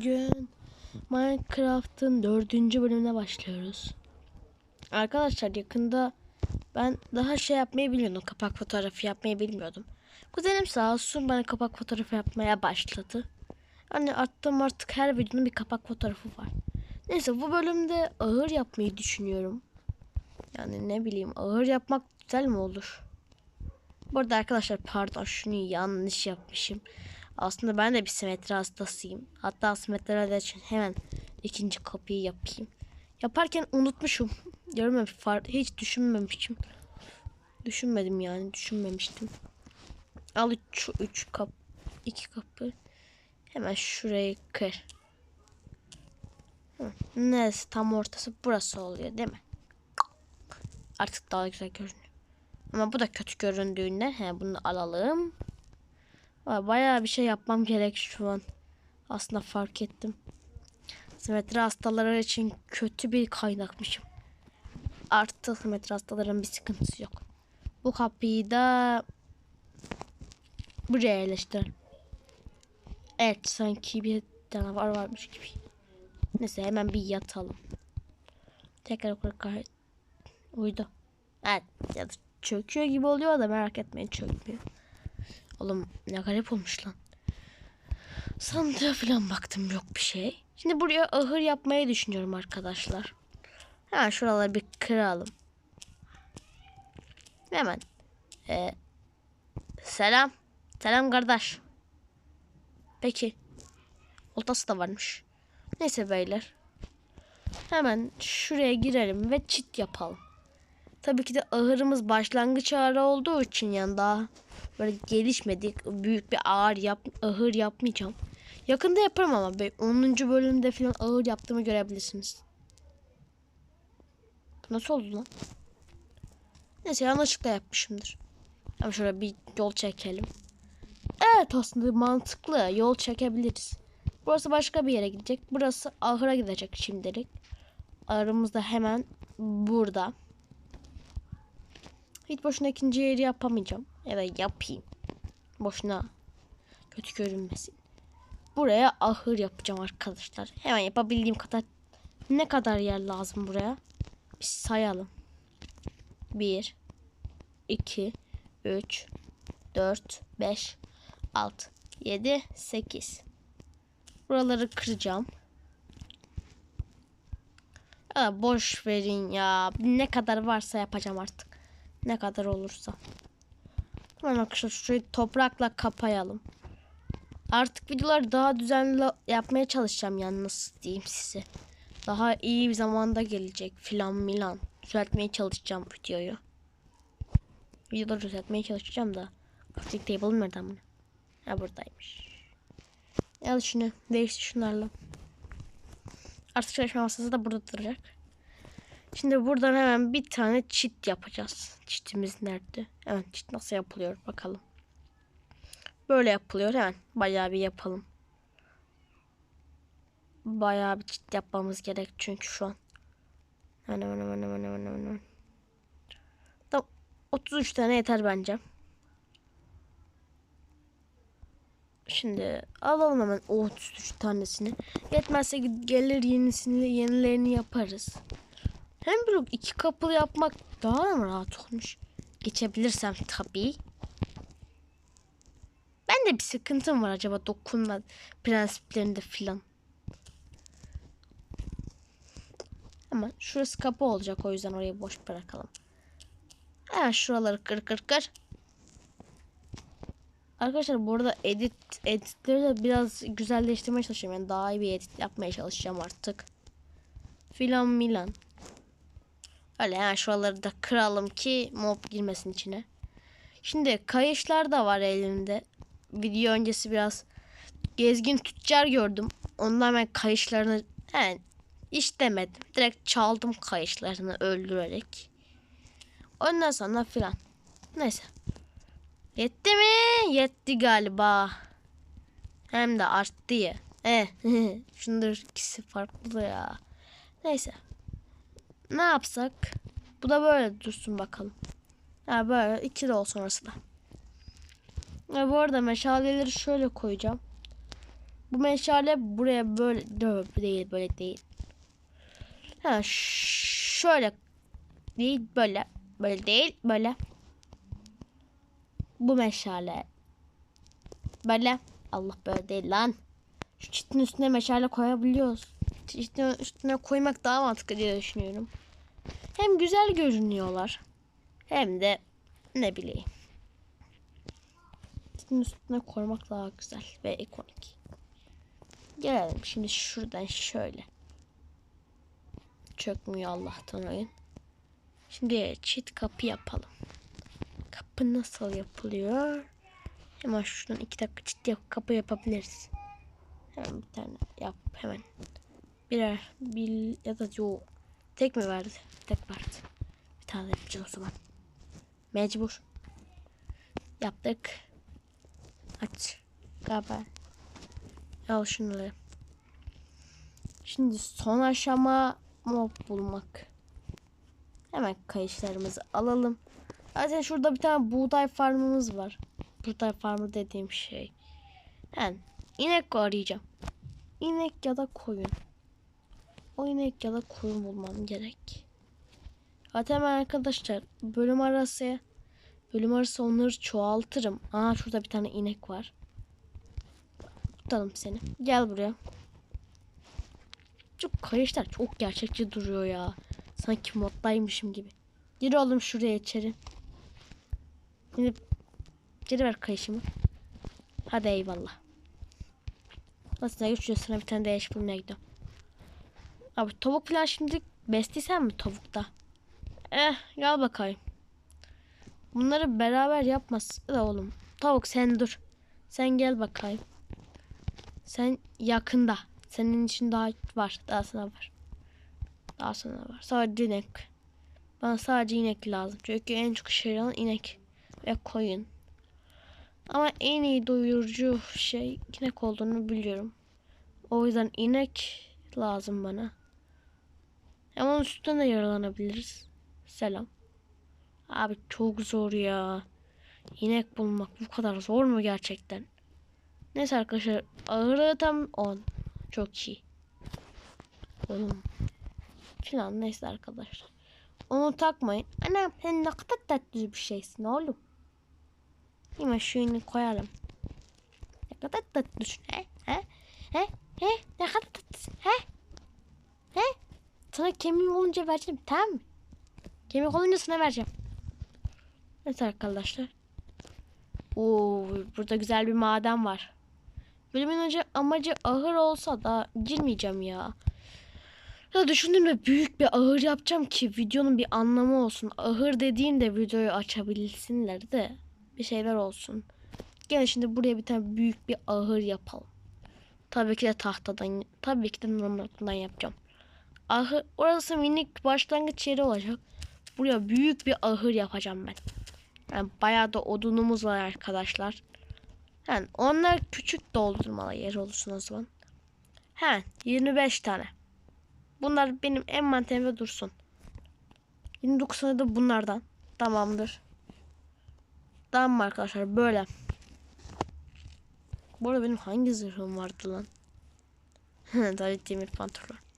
Bugün Minecraft'ın dördüncü bölümüne başlıyoruz. Arkadaşlar yakında ben daha şey yapmayı bilmiyordum. Kapak fotoğrafı yapmayı bilmiyordum. Kuzenim sağ olsun bana kapak fotoğrafı yapmaya başladı. Hani attığım artık her videonun bir kapak fotoğrafı var. Neyse bu bölümde ağır yapmayı düşünüyorum. Yani ne bileyim ağır yapmak güzel mi olur? Bu arada arkadaşlar pardon şunu yanlış yapmışım. Aslında ben de bir simetri hastasıyım. Hatta simetri için hemen ikinci kopyayı yapayım. Yaparken unutmuşum. Görmem far hiç düşünmemişim. Düşünmedim yani düşünmemiştim. Al 3 3 kap 2 kapı. Hemen şurayı kır. Hı, Neresi tam ortası burası oluyor değil mi? Artık daha güzel görünüyor. Ama bu da kötü göründüğünde he bunu alalım. Bayağı bir şey yapmam gerek şu an. Aslında fark ettim. Simetri hastaları için kötü bir kaynakmışım. Artık simetri hastaların bir sıkıntısı yok. Bu kapıyı da buraya yerleştirelim. Evet sanki bir canavar varmış gibi. Neyse hemen bir yatalım. Tekrar yukarı uydu. Evet ya çöküyor gibi oluyor da merak etmeyin çökmüyor. Oğlum ne garip olmuş lan. Sandığa falan baktım yok bir şey. Şimdi buraya ahır yapmayı düşünüyorum arkadaşlar. Hemen şuraları bir kıralım. Hemen. Ee, selam. Selam kardeş. Peki. Oltası da varmış. Neyse beyler. Hemen şuraya girelim ve çit yapalım. Tabii ki de ahırımız başlangıç ağrı olduğu için yani daha böyle gelişmedik. Büyük bir ağır yap, ahır yapmayacağım. Yakında yaparım ama be- 10. bölümde falan ağır yaptığımı görebilirsiniz. Bu Nasıl oldu lan? Neyse yanlışlıkla yapmışımdır. Ama şöyle bir yol çekelim. Evet aslında mantıklı. Yol çekebiliriz. Burası başka bir yere gidecek. Burası ahıra gidecek şimdilik. Ahırımız da hemen burada. Hiç boşuna ikinci yeri yapamayacağım. Da yapayım. Boşuna kötü görünmesin. Buraya ahır yapacağım arkadaşlar. Hemen yapabildiğim kadar ne kadar yer lazım buraya? Bir sayalım. 1 2 3 4 5 6 7 8 Buraları kıracağım. Ya boş verin ya. Ne kadar varsa yapacağım artık. Ne kadar olursa. Hemen arkadaşlar şurayı toprakla kapayalım. Artık videoları daha düzenli yapmaya çalışacağım yani nasıl diyeyim size. Daha iyi bir zamanda gelecek filan milan. Düzeltmeye çalışacağım videoyu. Videoları düzeltmeye çalışacağım da. Crafting table nereden bunu? Ha buradaymış. Al şunu. Değiştir şunlarla. Artık çalışma masası da burada duracak. Şimdi buradan hemen bir tane çit yapacağız. Çitimiz nerede? Hemen çit nasıl yapılıyor bakalım. Böyle yapılıyor hemen. Bayağı bir yapalım. Bayağı bir çit yapmamız gerek çünkü şu an. Hemen hemen hemen hemen hemen hemen. Tamam. 33 tane yeter bence. Şimdi alalım hemen o 33 tanesini. Yetmezse gelir yenisini yenilerini yaparız. Hem blok iki kapılı yapmak daha mı rahat olmuş? Geçebilirsem tabii. Ben de bir sıkıntım var acaba dokunma prensiplerinde filan. Ama şurası kapı olacak o yüzden orayı boş bırakalım. Hemen şuraları kır kır kır. Arkadaşlar bu arada edit editleri de biraz güzelleştirmeye çalışıyorum. Yani daha iyi bir edit yapmaya çalışacağım artık. Filan milan. Öyle yani şuraları da kıralım ki mob girmesin içine. Şimdi kayışlar da var elimde. Video öncesi biraz gezgin tüccar gördüm. Ondan ben kayışlarını yani iş demedim. Direkt çaldım kayışlarını öldürerek. Ondan sonra filan. Neyse. Yetti mi? Yetti galiba. Hem de arttı ya. Eh. Şundur ikisi farklı ya. Neyse. Ne yapsak? Bu da böyle dursun bakalım. Ha böyle iki de olsun orası da. Ya bu arada meşaleleri şöyle koyacağım. Bu meşale buraya böyle değil böyle değil. Ha şöyle değil böyle böyle değil böyle. Bu meşale böyle Allah böyle değil lan. Şu çitin üstüne meşale koyabiliyoruz. Çitin üstüne koymak daha mantıklı diye düşünüyorum. Hem güzel görünüyorlar. Hem de ne bileyim. Çitin üstüne koymak daha güzel ve ekonomik. Gelelim şimdi şuradan şöyle. Çökmüyor Allah'tan oyun. Şimdi çit kapı yapalım. Kapı nasıl yapılıyor? Hemen şuradan iki dakika çit kapı yapabiliriz. Hemen bir tane yap hemen. Birer bir ya da yok. Tek mi verdi? Tek verdi. Bir tane yapacağız o zaman. Mecbur. Yaptık. Aç. Galiba. Al şunları. Şimdi son aşama mob bulmak. Hemen kayışlarımızı alalım. Zaten şurada bir tane buğday farmımız var. Buğday farmı dediğim şey. Yani inek arayacağım. İnek ya da koyun. O inek ya koyun bulmam gerek. Zaten ben arkadaşlar bölüm arası bölüm arası onları çoğaltırım. Aa şurada bir tane inek var. Tutalım seni. Gel buraya. Çok kayışlar çok gerçekçi duruyor ya. Sanki moddaymışım gibi. Gir oğlum şuraya içeri. Şimdi geri ver kayışımı. Hadi eyvallah. Ne güçlü sana bir tane değiş bulmaya gidiyorum. Abi tavuk falan şimdi beslesen mi tavukta? Eh gel bakayım. Bunları beraber yapmaz da oğlum. Tavuk sen dur. Sen gel bakayım. Sen yakında. Senin için daha var. Daha sana var. Daha sana var. Sadece inek. Bana sadece inek lazım. Çünkü en çok şey olan inek ve koyun. Ama en iyi doyurucu şey inek olduğunu biliyorum. O yüzden inek lazım bana. Onun üstünden de yaralanabiliriz. Selam. Abi çok zor ya. İnek bulmak bu kadar zor mu gerçekten? Neyse arkadaşlar ağırlığı tam 10. Çok iyi. Oğlum. Filan neyse arkadaşlar. Onu takmayın. Anam sen ne kadar tatlı bir şeysin oğlum. Hemen şunu koyalım. Ne kadar tatlısın he? He? He? He? Ne kadar tatlısın he? He? Sana kemiğim olunca vereceğim tamam mı? Kemik olunca sana vereceğim. Evet arkadaşlar. Oo, burada güzel bir maden var. Bölümün önce amacı ahır olsa da girmeyeceğim ya. Ya düşündüğümde büyük bir ahır yapacağım ki videonun bir anlamı olsun. Ahır dediğimde videoyu açabilsinler de bir şeyler olsun. Gel şimdi buraya bir tane büyük bir ahır yapalım. Tabii ki de tahtadan, tabii ki de normalden yapacağım. Ahır, orası minik başlangıç yeri olacak. Buraya büyük bir ahır yapacağım ben. Yani bayağı da odunumuz var arkadaşlar. Yani onlar küçük doldurmalı yer olsun o zaman. He 25 tane. Bunlar benim en mantemde dursun. 29 tane de bunlardan. Tamamdır. Tamam arkadaşlar böyle. Bu arada benim hangi zırhım vardı lan? Tabii demir pantolon.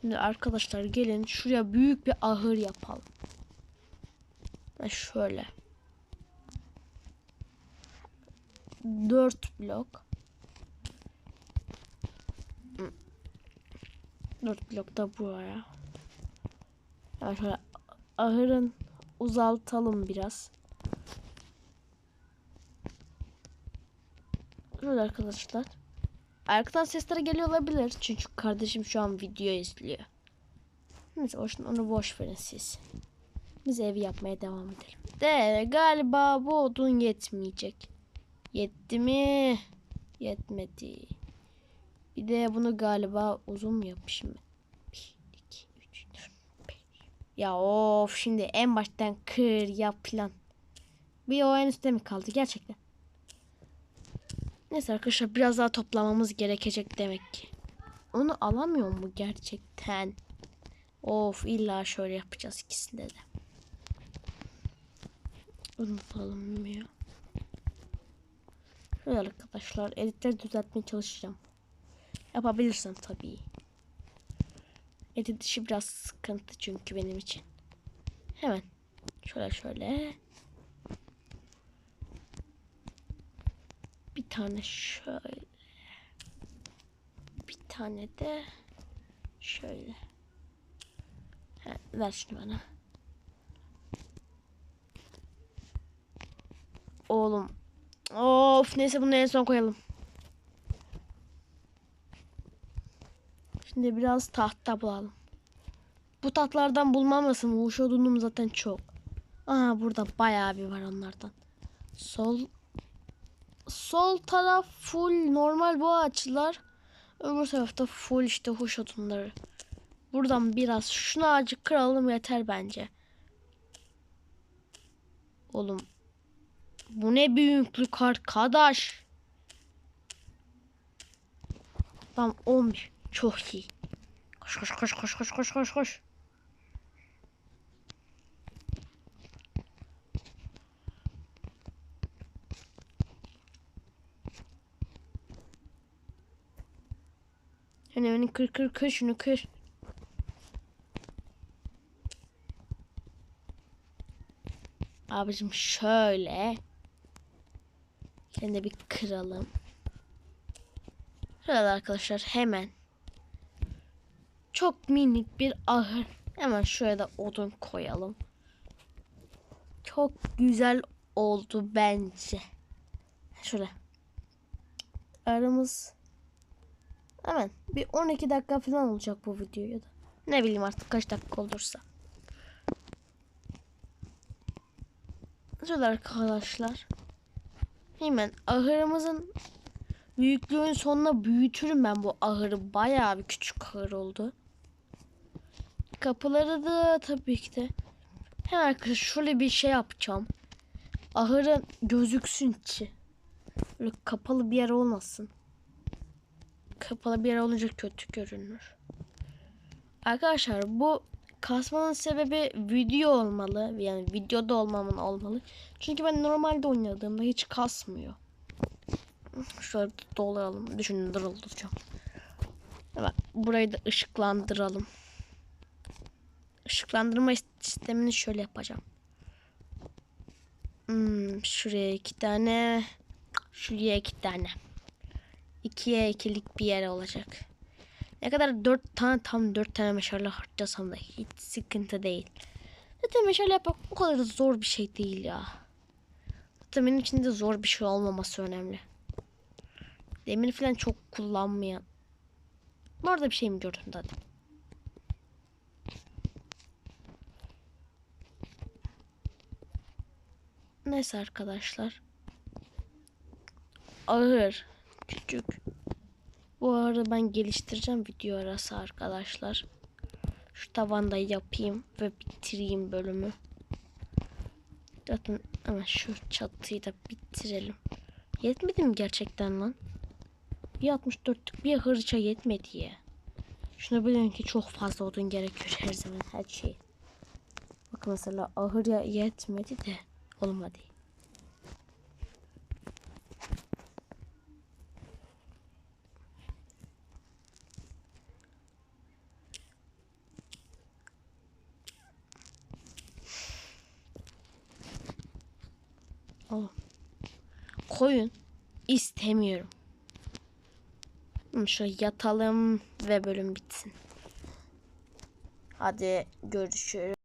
Şimdi arkadaşlar gelin şuraya büyük bir ahır yapalım. Ben şöyle. 4 blok. 4 blok da buraya. Yani şöyle ahırın uzaltalım biraz. Şöyle arkadaşlar. Arkadan sesleri geliyor olabilir. Çünkü kardeşim şu an video izliyor. Neyse onu boş verin siz. Biz evi yapmaya devam edelim. De galiba bu odun yetmeyecek. Yetti mi? Yetmedi. Bir de bunu galiba uzun mu yapmışım ben? 1, 2, 3, 4, 5. Ya of şimdi en baştan kır yap plan. Bir o en üstte mi kaldı gerçekten? Neyse arkadaşlar biraz daha toplamamız gerekecek demek ki. Onu alamıyor mu gerçekten? Of illa şöyle yapacağız ikisinde de. Unutalım ya. Şöyle arkadaşlar editleri düzeltmeye çalışacağım. Yapabilirsem tabii. Edit işi biraz sıkıntı çünkü benim için. Hemen şöyle şöyle. Tane şöyle. Bir tane de şöyle. Ha, ver şunu bana. Oğlum. Of neyse bunu en son koyalım. Şimdi biraz tahta bulalım. Bu tahtlardan bulmam lazım. Vuş odunum zaten çok. Aha burada bayağı bir var onlardan. Sol sol taraf full normal bu ağaçlar. Öbür tarafta full işte huş odunları. Buradan biraz şunu ağacı kıralım yeter bence. Oğlum bu ne büyüklük arkadaş. Tamam 11. Çok iyi. Koş koş koş koş koş koş koş koş. Hani beni kır kır kır şunu kır. Abicim şöyle. Seni de bir kıralım. Şöyle arkadaşlar hemen. Çok minik bir ahır. Hemen şuraya da odun koyalım. Çok güzel oldu bence. Şöyle. Aramız hemen bir 12 dakika falan olacak bu video ya da. Ne bileyim artık kaç dakika olursa. Şöyle arkadaşlar. Hemen ahırımızın büyüklüğün sonuna büyütürüm ben bu ahırı. Bayağı bir küçük ahır oldu. Kapıları da tabii ki de. Hemen arkadaşlar şöyle bir şey yapacağım. Ahırın gözüksün içi. Böyle kapalı bir yer olmasın. Kapalı bir yer olunca kötü görünür. Arkadaşlar bu kasmanın sebebi video olmalı. Yani videoda olmamın olmalı. Çünkü ben normalde oynadığımda hiç kasmıyor. Şöyle dolayalım. Dolduracağım. Evet, burayı da ışıklandıralım. Işıklandırma sistemini şöyle yapacağım. Hmm, şuraya iki tane. Şuraya iki tane. İkiye ikilik bir yer olacak. Ne kadar dört tane tam dört tane meşale harcasam da hiç sıkıntı değil. Zaten meşale yapmak o kadar da zor bir şey değil ya. Zaten benim için de zor bir şey olmaması önemli. Demir falan çok kullanmayan. Bu arada bir şey mi gördün hadi. Neyse arkadaşlar. Ağır. Küçük. Bu arada ben geliştireceğim video arası arkadaşlar. Şu tavanda yapayım ve bitireyim bölümü. Zaten ama şu çatıyı da bitirelim. Yetmedi mi gerçekten lan? Bir 64'lük bir hırça yetmedi ya. Şunu bilin ki çok fazla odun gerekiyor her zaman her şey. Bak mesela ahır yetmedi de olmadı. Oğlum. Koyun istemiyorum. Şöyle yatalım ve bölüm bitsin. Hadi görüşürüz.